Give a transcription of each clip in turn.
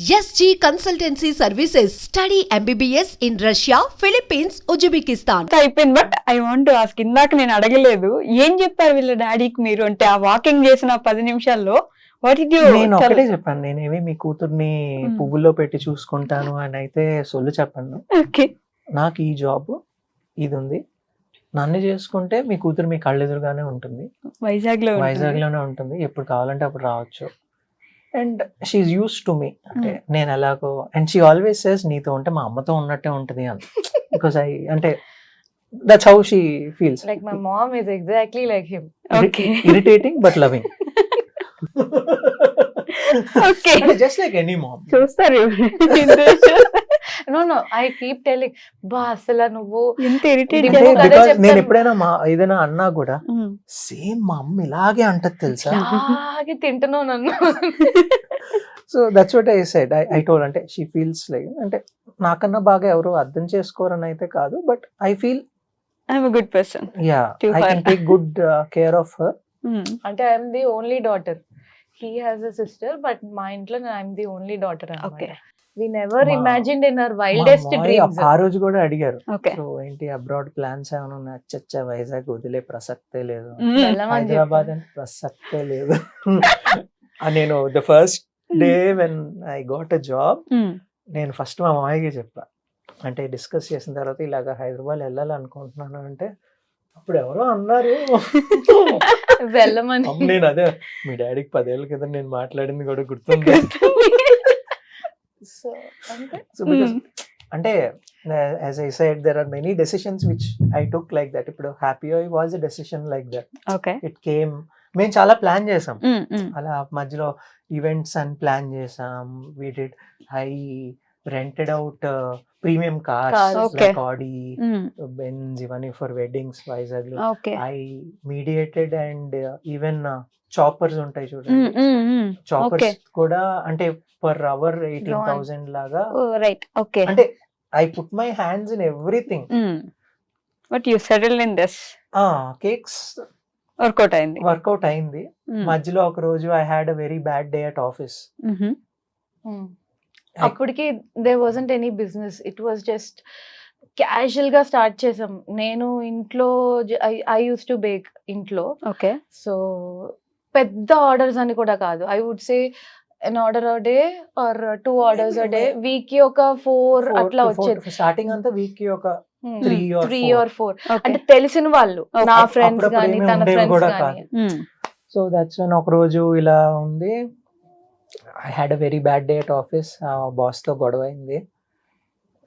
Consultancy Services. Study MBBS in Russia, Philippines, Uzbekistan. అంతా అయిపోయింది but I want to ask ఇందాక నేను అడగలేదు ఏం చెప్పారు వీళ్ళ డాడీకి మీరు? అంటే ఆ వాకింగ్ చేసిన పది నిమిషాల్లో వాట్ ఇడ్ యూ నేను ఒకటే చెప్పాను నేనేమి మీ కూతుర్ని Hmm. పువ్వుల్లో పెట్టి చూసుకుంటాను అని అయితే సొల్లు చెప్పాను. ఓకే నాకు ఈ జాబ్ ఇది ఉంది. నన్ను చేసుకుంటే మీ కూతురు మీ కళ్ళెదురుగానే ఉంటుంది. వైజాగ్లో వైజాగ్లోనే ఉంటుంది. ఎప్పుడు కావాలంటే అప్పుడు రావచ్చు. And she use to me అంటే నేను ఎలాగో అండ్ షీ ఆల్వేస్ సేస్ నీతో ఉంటే మా అమ్మతో ఉన్నట్టే ఉంటుంది అని. బికాస్ ఐ అంటే that's how she feels Like my mom is exactly like him. Okay irritating but loving okay just like any mom చూస్తారు No, no, I keep telling, బా అసలు నువ్వు ఎంత ఇరిటేట్. నేను ఎప్పుడైనా మా ఏదైనా అన్నా కూడా సేమ్ మా అమ్మ ఇలాగే అంటది తెలుసా? బాగా తింటున్నావు నన్ను. So that's what I said I I told అంటే షీ ఫీల్స్ లైక్ అంటే నాకన్నా బాగా ఎవరు అర్థం చేసుకోరని అయితే కాదు but I feel I'm good person ya I. Can take good care of her అంటే I'm the only daughter he has a sister but మా ఇంట్లో I'm the only daughter okay we never imagined in our wildest dreams ఆ రోజు కూడా అడిగారు. So ఏంటి abroad plans ఏమైనా ఉన్నాయి? చచ్చా వైజాగ్ వదిలే ప్రసక్తే లేదు. హైదరాబాద్ అంటే ప్రసక్తే లేదు. నేను the first day when I got a job నేను ఫస్ట్ మా మామయ్యకి చెప్పా. అంటే డిస్కస్ చేసిన తర్వాత ఇలాగ హైదరాబాద్ వెళ్ళాలనుకుంటున్నాను అంటే అప్పుడు ఎవరో అన్నారు. వెళ్ళమని. నేను అదే మీ డాడీకి పదేళ్ళ క్రితం నేను మాట్లాడింది కూడా గుర్తుంది. సో అంటే? సో బికాస్ అంటే as I said there are many decisions which I took like that ఇప్పుడు happy I was a decision like that okay it came మేము చాలా ప్లాన్ చేసాం. అలా మధ్యలో ఈవెంట్స్ అని ప్లాన్ చేసాం. We did I rented out premium Cars. Cars Okay. Like Audi Benz ఇవన్నీ for weddings వైజాగ్లో I mediated and even choppers ఉంటాయి చూడండి. Choppers Okay. కూడా అంటే పర్ అవర్ ఎయిటీన్ థౌసండ్ లాగా. రైట్ ఓకే అంటే I put my hands in everything but you settle in this cakes workout అయింది. Workout అయింది. మధ్యలో ఒక రోజు I had a very bad day at office. Hmm. అప్పటికి they wasn't any business it was just క్యాజువల్గా start చేసాం. నేను ఇంట్లో ఐ యూస్ టు బేక్ ఇంట్లో. ఓకే. సో పెద్ద ఆర్డర్స్ అని కూడా కాదు. I would say an order a day or two orders a day వీక్కి ఒక ఫోర్ అట్లా వచ్చేది. స్టార్టింగ్ అంతా వీక్కి ఒక త్రీ. ఆర్ ఫోర్ అంటే తెలిసిన వాళ్ళు. నా ఫ్రెండ్స్ కానీ తన ఫ్రెండ్స్ కానీ సో దట్స్ వన్ ఒక రోజు ఇలా ఉంది. I had a very bad day at office బాస్తో గొడవ అయింది.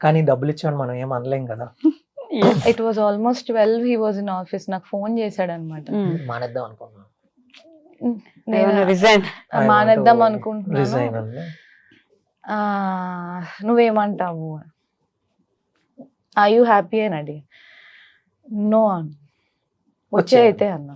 కానీ డబ్బులు ఇచ్చామని మనం ఏం అనలేం కదా. It was almost twelve he was in office నాకు ఫోన్ చేశాడు అనమాట మానేద్దాం అనుకున్నాను రిజైన్ మానేద్దాం అనుకుంటున్నాను. నువ్వేమంటావు? ఆ యూ హ్యాపీ అని అడిగి. నో అన్. వచ్చే. అయితే అన్నా.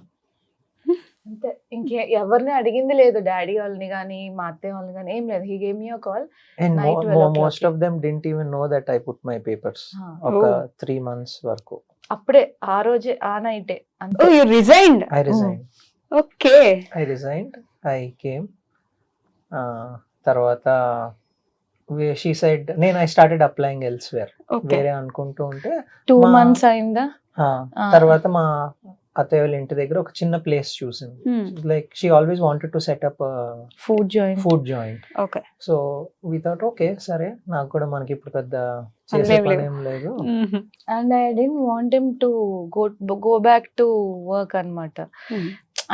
అంతే. ఇంకే ఎవరిని అడిగింది లేదు. డాడీ వాళ్ళని కానీ మా అత్తయ్య వాళ్ళని కానీ ఏం లేదు. He game you call and Night 12 o'clock. Most of them didn't even know that I put my papers ఒక Oh. త్రీ మంత్స్ వరకు. అప్పుడే ఆ రోజే ఆ నైటే ఓ అంతే. You resigned I resign okay I resigned I came తర్వాత షీ సైడ్ నేను ఐ స్టార్టెడ్ అప్లైయింగ్ ఎల్స్వేర్ వేరే అనుకుంటూ ఉంటే టూ మంత్స్ అయిందా. తర్వాత మా అత్తయ్య వాళ్ళ ఇంటి దగ్గర ఒక చిన్న ప్లేస్ చూసింది. Like she always wanted to set up food join food joint okay so without okay సరే నాకు కూడా మనకి ఇప్పుడు పెద్ద చేసే పని. ఏం లేదు and I don't want him to go go back to work అన్నమాట.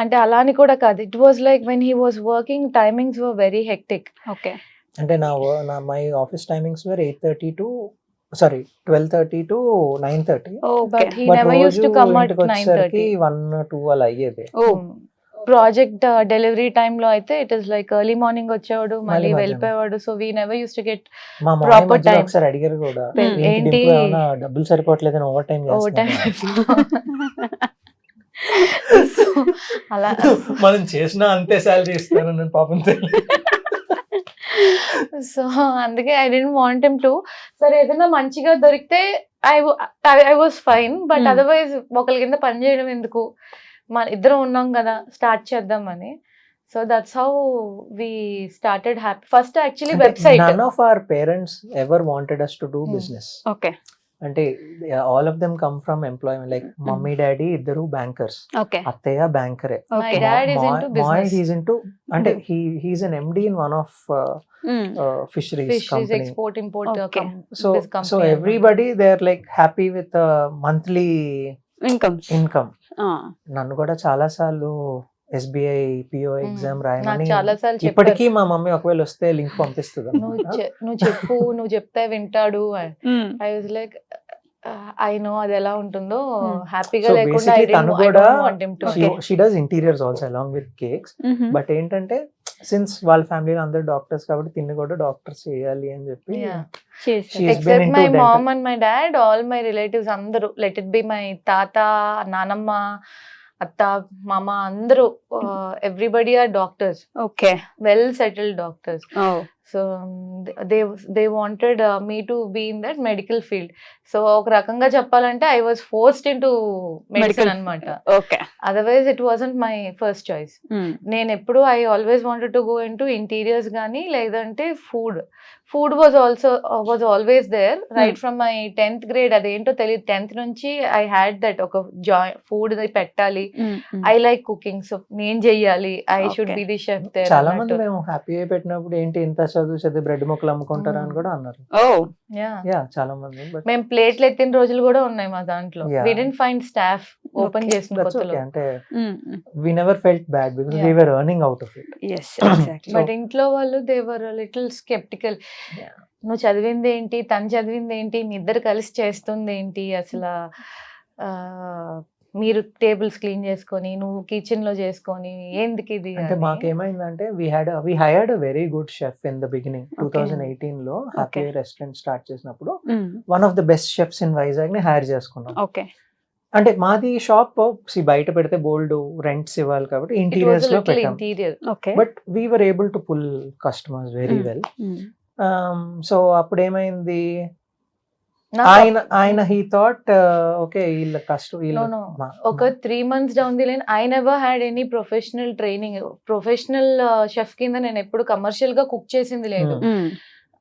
అంటే అలా అని కూడా కాదు. It was like when he was working timings were very hectic okay అంటే నా నా my office timings were eight thirty to sorry twelve thirty to nine thirty to వచ్చేసరికి వన్ టూ అలా అయ్యేది. ప్రాజెక్ట్ డెలివరీ టైమ్లో అయితే it is like early morning వచ్చేవాడు మళ్ళీ. వెళ్ళిపోయేవాడు. So we never used to get మధ్యలో time. ఒకసారి అడిగారు కూడా Hmm. ఏంటి డబ్బులు సరిపోవట్లేదని ఓవర్ టైం ఓవర్ టైం అలా. మనం చేసినా అంతే శాలరీ ఇస్తారని పాపం తెలియదు. సో అందుకే I didn't want him to సరే ఏదైనా మంచిగా దొరికితే I I was fine but. Otherwise ఒకరి కింద పని చేయడం ఎందుకు? మన ఇద్దరం ఉన్నాం కదా స్టార్ట్ చేద్దామని. So that's how we started happy first actually website none of our parents ever wanted us to do Hmm. Business okay అంటే all of them come from employment like mummy daddy ఇద్దరు bankers okay. అత్తయ్య బ్యాంకరే into అంటే he he's an MD in one of fisheries company. So so everybody they are like happy with monthly income income నన్ను కూడా చాలా సార్లు SBI PO exam రాయమని ఇప్పటికీ మా మమ్మీ ఒకవేళ వస్తే లింక్ పంపిస్తుంది నువ్వు చెప్పు నువ్వు చెప్తే వింటాడు I was like I know అది ఎలా ఉంటుందో. Hmm. హ్యాపీగా So లేకుండా తను కూడా. She does interiors also along with cakes but ఏంటంటే సిన్స్ వాళ్ళ ఫ్యామిలీలో అందరు డాక్టర్స్ కాబట్టి తిన్ని కూడా డాక్టర్స్ చేయాలి అని చెప్పి except my. Mom and my dad all my relatives అందరూ. లెట్ ఇట్ బి మై తాత నానమ్మ అత్త మామ అందరూ everybody are doctors okay. Well settled doctors so they they wanted me to be in that medical field so ఒక రకంగా చెప్పాలంటే I was forced in to medical. అనమాట okay otherwise it wasn't my first choice నేను ఎప్పుడు I always wanted to go in to interiors కానీ లేదంటే food food was also was always there right from my tenth grade అదేంటో తెలియదు tenth నుంచి I had that ఒక joy food పెట్టాలి. I like cooking so నేను చెయ్యాలి. I should Okay. Be the chef చాలా మంది మేము హ్యాపీ అయి పెట్టినప్పుడు ఏంటి ఇంత చదువు చదివి బ్రెడ్ ముక్కలు అమ్ముకుంటారా అని Hmm. కూడా అన్నారు. ఓ యా చాలా మంది బట్ మేము ప్లేట్లు ఎత్తిన రోజులు కూడా ఉన్నాయి మా దాంట్లో. Yeah. We didn't find staff open. చేసిన దట్స్ కొత్తలో. ఓకే అంటే we never felt bad because Yeah. We were earning out of it yes exactly but ఇంట్లో వాళ్ళు దేవర్ లిటిల్ స్కెప్టికల్ Yeah. నువ్వు చదివింది ఏంటి? తను చదివింది ఏంటి? మీ ఇద్దరు కలిసి చేస్తుంది ఏంటి? అసలు మీరు టేబుల్స్ క్లీన్ చేసుకొని నువ్వు కిచెన్లో చేసుకొని ఎందుకు ఇది అంటే. మాకేమైందంటే we had we hired a very good chef in the beginning two thousand ఎయిటీన్లో హ్యాపీ Okay. రెస్టారెంట్ స్టార్ట్ చేసినప్పుడు one of the best chefs in వైజాగ్ని hire చేసుకున్నాం. ఓకే అంటే మాది షాప్ బయట పెడితే బోల్డ్ రెంట్స్ ఇవ్వాలి కాబట్టి ఇంటీరియర్స్లో పెట్టాం. But we were able to pull customers very. Well so అప్పుడు ఏమైంది ఆయన ఆయన హీ థాట్ ఓకే వీళ్ళ కష్టం వీళ్ళ ఒక three months down the line I never had any professional training professional chef కింద నేను ఎప్పుడు కమర్షియల్గా కుక్ చేసింది లేదు.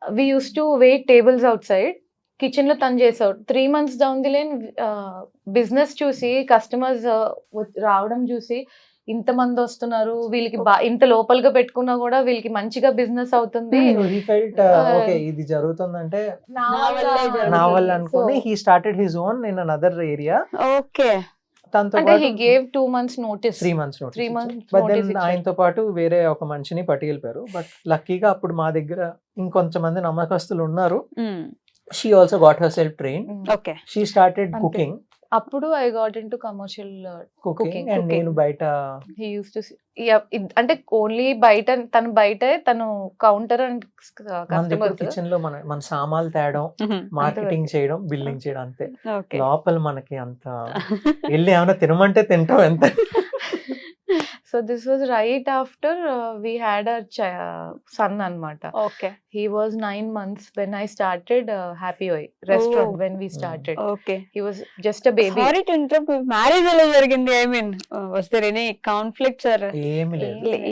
We use to wait tables outside కిచెన్లో తను చేసావు three months down the line business చూసి కస్టమర్స్ రావడం చూసి ఇంత మంది వస్తున్నారు వీళ్ళకి ఇంత లోపలగా పెట్టుకున్నా కూడా వీళ్ళకి మంచిగా బిజినెస్ అవుతుంది. హీ ఫెల్ట్ Uh, ఓకే ఇది జరుగుతుందంటే నా వల్లే అనుకుని he started his own in another area okay. తనతో అంటే హీ పాటు gave two months notice three months Three notice months but notice then ఇచ్చారు. ఆయనతో పాటు వేరే ఒక మనిషిని పట్టుకెళ్ళిపోయారు. బట్ లక్కీగా అప్పుడు మా దగ్గర ఇంకొంతమంది నమ్మకస్తులు ఉన్నారు. She also got herself train okay she started. Cooking అప్పుడు I got in to commercial cooking Cooking, and cooking. నేను బయట హీ యూస్ టు అంటే ఓన్లీ బయట తను బయట తను కౌంటర్ అండ్ కస్టమర్స్ కిచెన్లో మన మన సామాన్లు తేడం మార్కెటింగ్ చేయడం బిల్లింగ్ చేయడం అంతే. లోపల మనకి అంత వెళ్ళి ఏమైనా తినమంటే తింటాం ఎంత. So this was right after we had a son అన్నమాట. Okay. He was nine months when I started happy ఓయ్ restaurant Oh. When we started okay. He was just a baby sorry to interrupt marriage ఎలా జరిగింది? I mean was there any conflicts or ఏమి లేదు.